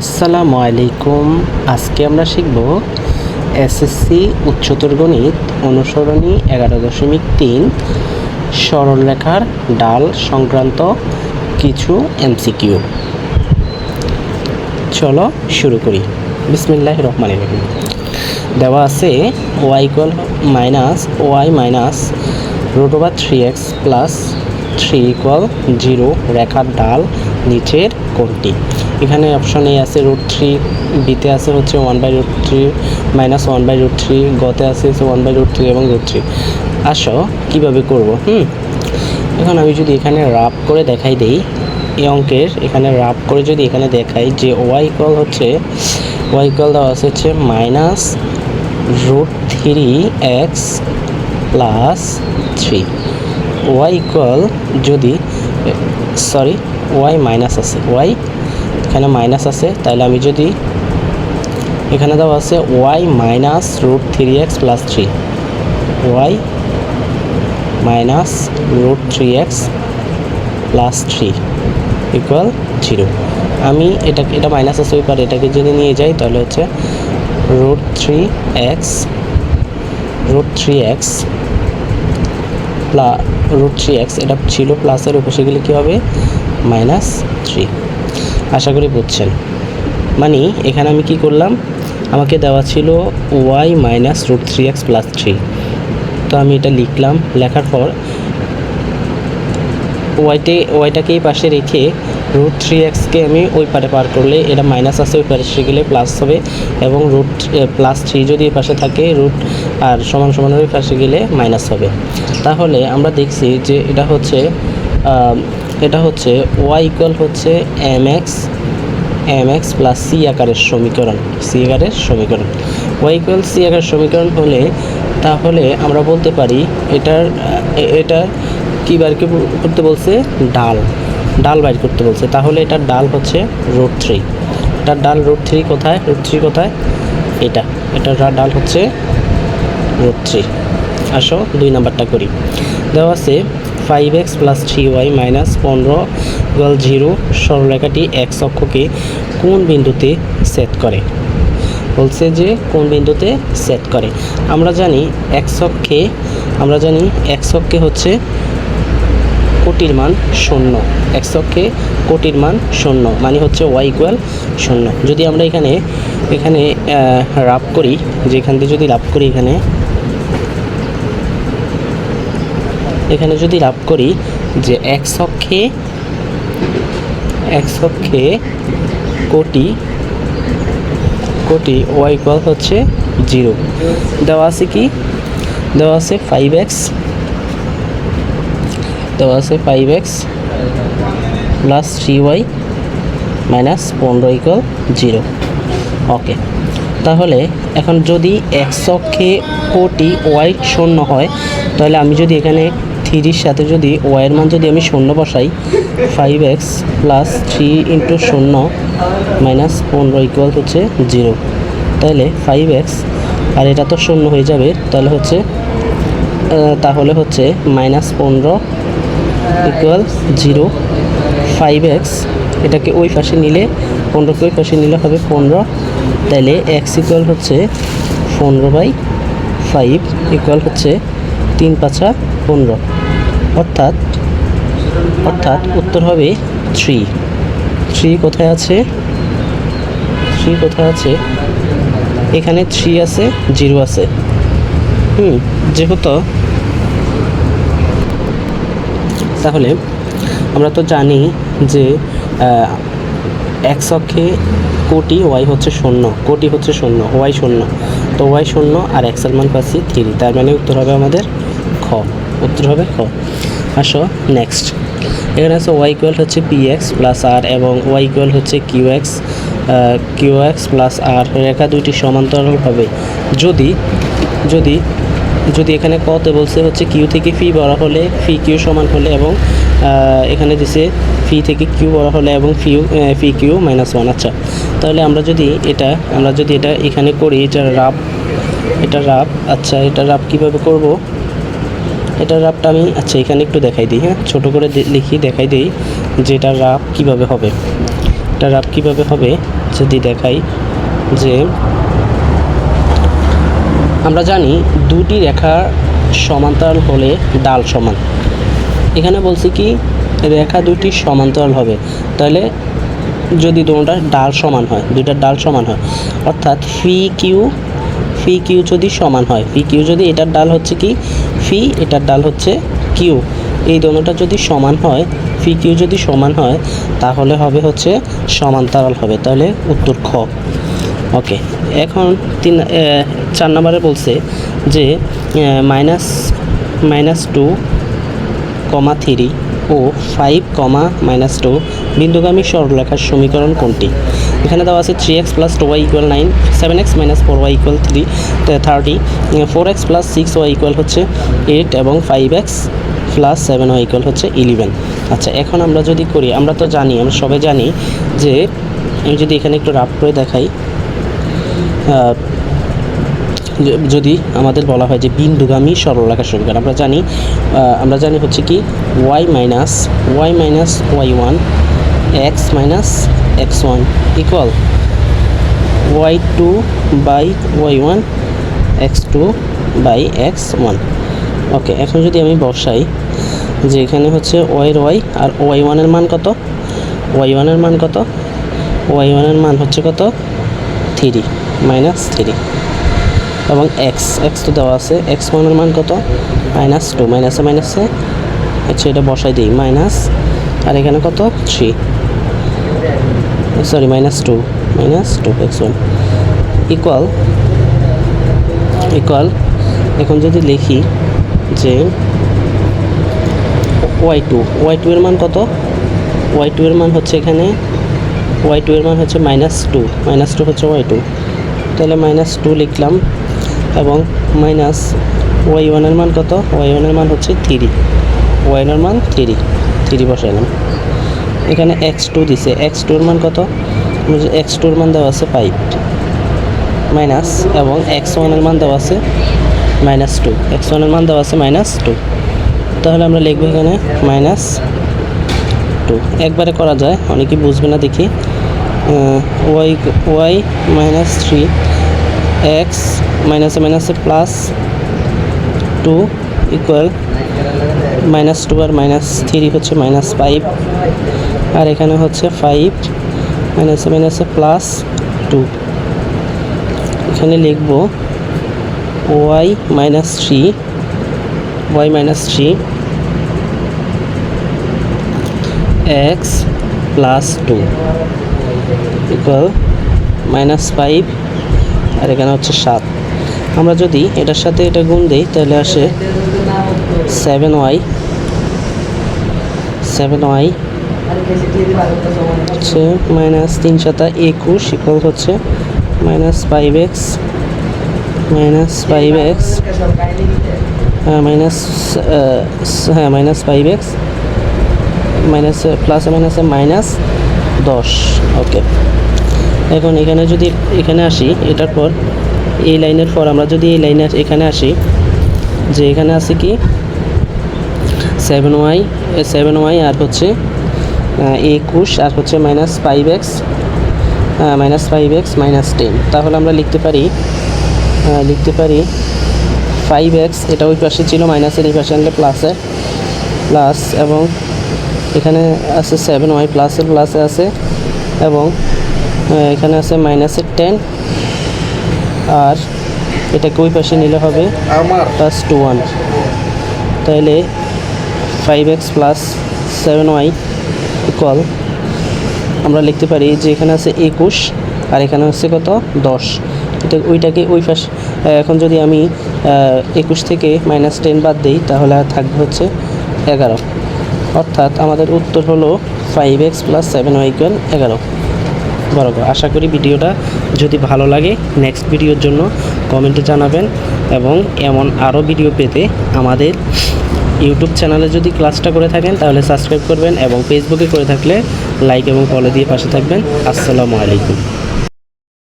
আসসালামু আলাইকুম। আজকে আমরা শিখব এসএসসি উচ্চতর গণিত অনুসরণী এগারো দশমিক তিন, সরলরেখার ডাল সংক্রান্ত কিছু এমসিকিউ। চলো শুরু করি। বিসমিল্লাহ রহমান রহিম। দেওয়া আছে Y equal minus Y minus root over three X plus three equal zero রেখার ডাল নিচের কোনটি এখানে অপশন এ আছে রুট থ্রি বিতে আছে হচ্ছে one by root three minus one by root three গতে আছে ওয়ান বাই রুট থ্রি এবং রুট থ্রি আসো, কীভাবে করব? হুম? এখন আমি যদি এখানে রাপ করে দেখাই দেই, এই অঙ্কের এখানে রাপ করে যদি এখানে দেখাই যে ওয়াই ইকুয়াল হচ্ছে ওয়াই ইকুয়াল দেওয়া আছে হচ্ছে minus root three X plus three Y equal যদি সরি ওয়াই মাইনাস আছে। ওয়াই এখানে মাইনাস আছে। তাহলে আমি যদি এখানে দেওয়া আছে Y minus root three X plus three Y minus root three X plus three equal zero আমি এটা এটা মাইনাস আছে, ওই পারে এটাকে যদি নিয়ে যাই, তাহলে হচ্ছে root three X root three X plus root three X এটা ছিল প্লাসের উপসে গেলে কী হবে? Minus three. আশা করি বুঝছেন। মানে এখানে আমি কি করলাম? আমাকে দেওয়া ছিল Y minus root three X plus three. তো আমি এটা লিখলাম। লেখার পর ওয়াইটে ওয়াইটাকে এই পাশে রেখে রুট থ্রি এক্সকে আমি ওই পারে পার করলে এটা মাইনাস আছে, ওই পাশে গেলে প্লাস হবে এবং রুট প্লাস থ্রি যদি এই পাশে থাকে রুট আর সমান সমান ওই পাশে গেলে মাইনাস হবে। তাহলে আমরা দেখছি যে এটা হচ্ছে এটা হচ্ছে ওয়াই ইকুয়াল হচ্ছে M X M X plus C আকারের সমীকরণ সি আকারের সমীকরণ। ওয়াই ইকুয়াল সি আকারের সমীকরণ হলে তাহলে আমরা বলতে পারি এটার, এটা কী বার করতে বলছে? ডাল। ডাল বাইর করতে বলছে। তাহলে এটার ডাল হচ্ছে রুট থ্রি এটার ডাল রুট থ্রি কোথায়? রুট থ্রি কোথায়? এটা। এটার ডাল হচ্ছে রুট থ্রি আসো, দুই নাম্বারটা করি। দেওয়া আছে five X plus three Y minus পনেরো ইকুয়াল জিরো সরলরেখাটি এক্স অক্ষকে কোন বিন্দুতে সেট করে? বলছে যে কোন বিন্দুতে সেট করে। আমরা জানি এক্স অক্ষে, আমরা জানি এক্স অক্ষে হচ্ছে কোটির মান শূন্য। এক্স অক্ষে কোটির মান শূন্য মানে হচ্ছে ওয়াই ইকুয়াল শূন্য। যদি আমরা এখানে এখানে রাপ করি যে এখান থেকে যদি রাপ করি এখানে এখানে যদি লাভ করি যে এক্স অক্ষে কোটি কোটি ওয়াই ইকুয়াল হচ্ছে জিরো দেওয়া আছে কি? দেওয়া আছে ফাইভ এক্স দেওয়া আছে five X plus three Y minus পনেরো ইকুয়াল জিরো ওকে তাহলে এখন যদি এক্স অক্ষে কোটি ওয়াই শূন্য হয়, তাহলে আমি যদি এখানে থ্রির সাথে যদি ওয়াইয়ের মান যদি আমি শূন্য বসাই five X plus three into শূন্য মাইনাস পনেরো ইকুয়াল হচ্ছে জিরো তাহলে ফাইভ এক্স আর এটা তো শূন্য হয়ে যাবে, তাহলে হচ্ছে তাহলে হচ্ছে মাইনাস পনেরো ইকুয়াল জিরো ফাইভ এক্স এটাকে ওই পাশে নিলে, পনেরোকে ওই পাশে নিলে হবে পনেরো। তাহলে এক্স ইকুয়াল হচ্ছে পনেরো বাই ফাইভ ইকুয়াল হচ্ছে তিন পাঁচা পনেরো। অর্থাৎ অর্থাৎ উত্তর হবে থ্রি। থ্রি কোথায় আছে? থ্রি কোথায় আছে? এখানে থ্রি আছে, জিরো আছে। হুম, যেহেতু, তাহলে আমরা তো জানি যে এক্স অক্ষে কোটি, ওয়াই হচ্ছে শূন্য, কোটি হচ্ছে শূন্য, ওয়াই শূন্য। তো ওয়াই শূন্য আর এক্সের মান পাচ্ছি থ্রি, তার মানে উত্তর হবে আমাদের খ। উত্তর হবে খ আসো নেক্সট এখানে আছে ওয়াই ইকুয়াল হচ্ছে পি এক্স প্লাস আর এবং ওয়াই ইকুয়াল হচ্ছে Q X Q X plus R রেখা দুইটি সমান্তরাল হবে। যদি যদি যদি এখানে কতে বলছে হচ্ছে কিউ থেকে ফি বড় হলে ফি কিউ সমান হলে এবং এখানে দিছে ফি থেকে কিউ বড় হলে এবং ফিউ ফি কিউ মাইনাস ওয়ান আচ্ছা তাহলে আমরা যদি এটা, আমরা যদি এটা এখানে করি, এটা রাব এটা রাব আচ্ছা এটা রাব কীভাবে করব? এটা রাবটা আমি আচ্ছা এখানে একটু দেখাই দিই হ্যাঁ? ছোটো করে লিখি, দেখাই দিই যে এটা রাব কীভাবে হবে। এটা রাব কীভাবে হবে? যদি দেখাই যে আমরা জানি দুটি রেখা সমান্তরাল হলে ডাল সমান। এখানে বলছি কি, রেখা দুটি সমান্তরাল হবে। তাহলে যদি দুটোটা ডাল সমান হয় দুইটার ডাল সমান হয়, অর্থাৎ ফি কিউ ফি কিউ যদি সমান হয় ফি কিউ যদি এটার ডাল হচ্ছে কি ফি এটার ডাল হচ্ছে কিউ এই দোনোটা যদি সমান হয় ফি কিউ যদি সমান হয়, তাহলে হবে হচ্ছে সমান্তরাল হবে। তাহলে উত্তর খ। ওকে, এখন তিন চার নম্বরে বলছে যে minus minus two comma three ও ফাইভ কমা মাইনাস টু বিন্দুগামী সরলরেখার সমীকরণ কোনটি? এখানে দেওয়া আছে three X plus two Y equal nine seven X minus four Y equal three thirty four X plus six Y equal হচ্ছে এইট এবং five X plus seven Y equal হচ্ছে ইলেভেন আচ্ছা এখন আমরা যদি করি, আমরা তো জানি, আমরা সবাই জানি যে, আমি যদি এখানে একটু রাফ করে দেখাই যদি আমাদের বলা হয় যে বিন্দুগামী সরলরেখার সমীকরণ, আমরা জানি আমরা জানি হচ্ছে কি Y minus Y minus Y one X minus X one equal Y two by Y one X two by X one okay এখন যদি আমি বসাই যে এখানে হচ্ছে ওয়াইয়ের ওয়াই আর ওয়াই ওয়ানের মান কত? ওয়াই ওয়ানের মান কত? ওয়াই ওয়ানের মান হচ্ছে কত? থ্রি মাইনাস থ্রি এবং এক্স এক্স তো দেওয়া আছে এক্স ওয়ানের মান কত? মাইনাস টু মাইনাসে মাইনাসে আচ্ছা এটা বসাই দিই মাইনাস আর এখানে কত? Three sorry minus two minus two X one equal equal এখন যদি লিখি যে ওয়াই টু ওয়াই টু এর মান কত? ওয়াই টু এর মান হচ্ছে এখানে ওয়াই টু এর মান হচ্ছে মাইনাস টু মাইনাস টু হচ্ছে ওয়াই টু তাহলে মাইনাস টু লিখলাম। এবং মাইনাস ওয়াই ওয়ানের মান কত? ওয়াই ওয়ানের মান হচ্ছে থ্রি ওয়াইনের মান থ্রি থ্রি বসাইলাম। এখানে এক্স টু দিছে। এক্স টুর মান কত? এক্স টুর মান দেওয়া আছে ফাইভ মাইনাস এবং এক্স ওয়ানের মান দেওয়া আছে মাইনাস টু এক্স ওয়ানের মান দেওয়া আছে মাইনাস টু তাহলে আমরা লিখব এখানে মাইনাস টু একবারে করা যায়। অনেকে বুঝবে না দেখি। Y Y minus three X মাইনাসে মাইনাসে plus two equal minus two আর মাইনাস থ্রি হচ্ছে মাইনাস ফাইভ আর এখানে হচ্ছে ফাইভ মাইনাসে মাইনাসে প্লাস টু এখানে লিখব Y minus three Y minus three X plus two equal minus five আর এখানে হচ্ছে সাত। আমরা যদি এটার সাথে এটা গুণ দিই, তাহলে আসে সেভেন ওয়াই সেভেন ওয়াই হচ্ছে মাইনাস তিন সাতা একুশ ইকুয়াল হচ্ছে minus five X minus five X হ্যাঁ মাইনাস হ্যাঁ মাইনাস ফাইভ এক্স মাইনাস প্লাসে মাইনাসে মাইনাস দশ ওকে এখন এখানে যদি এখানে আসি, এটার পর এই লাইনের পর আমরা যদি এই লাইনের এখানে আসি, যে এখানে আছে কি? সেভেন ওয়াই সেভেন ওয়াই আর হচ্ছে একুশ আর হচ্ছে minus five X minus five X minus ten তাহলে আমরা লিখতে পারি লিখতে পারি ফাইভ এক্স এটা ওই পাশে ছিল মাইনাসের এই পাশে আনলে প্লাসের প্লাস এবং এখানে আছে সেভেন ওয়াই প্লাসের প্লাসে আছে এবং এখানে আছে মাইনাসের টেন আর এটাকে ওই পাশে নিলে হবে আমার। প্লাস টু ওয়ান তাহলে five X plus seven Y equal আমরা লিখতে পারি যে এখানে আছে একুশ আর এখানে হচ্ছে কত? দশ। এটা ওইটাকে ওই পাশ এখন যদি আমি একুশ থেকে মাইনাস টেন বাদ দিই তাহলে আর থাকবে হচ্ছে এগারো। অর্থাৎ আমাদের উত্তর হলো five X plus seven Y equal এগারো। বরাবর। আশা করি ভিডিওটা যদি ভালো লাগে নেক্সট ভিডিওর জন্য কমেন্টে জানাবেন এবং এমন আরও ভিডিও পেতে আমাদের ইউটিউব চ্যানেলে যদি ক্লাসটা করে থাকেন, তাহলে সাবস্ক্রাইব করবেন এবং ফেসবুকে করে থাকলে লাইক এবং ফলো দিয়ে পাশে থাকবেন। আসসালামু আলাইকুম।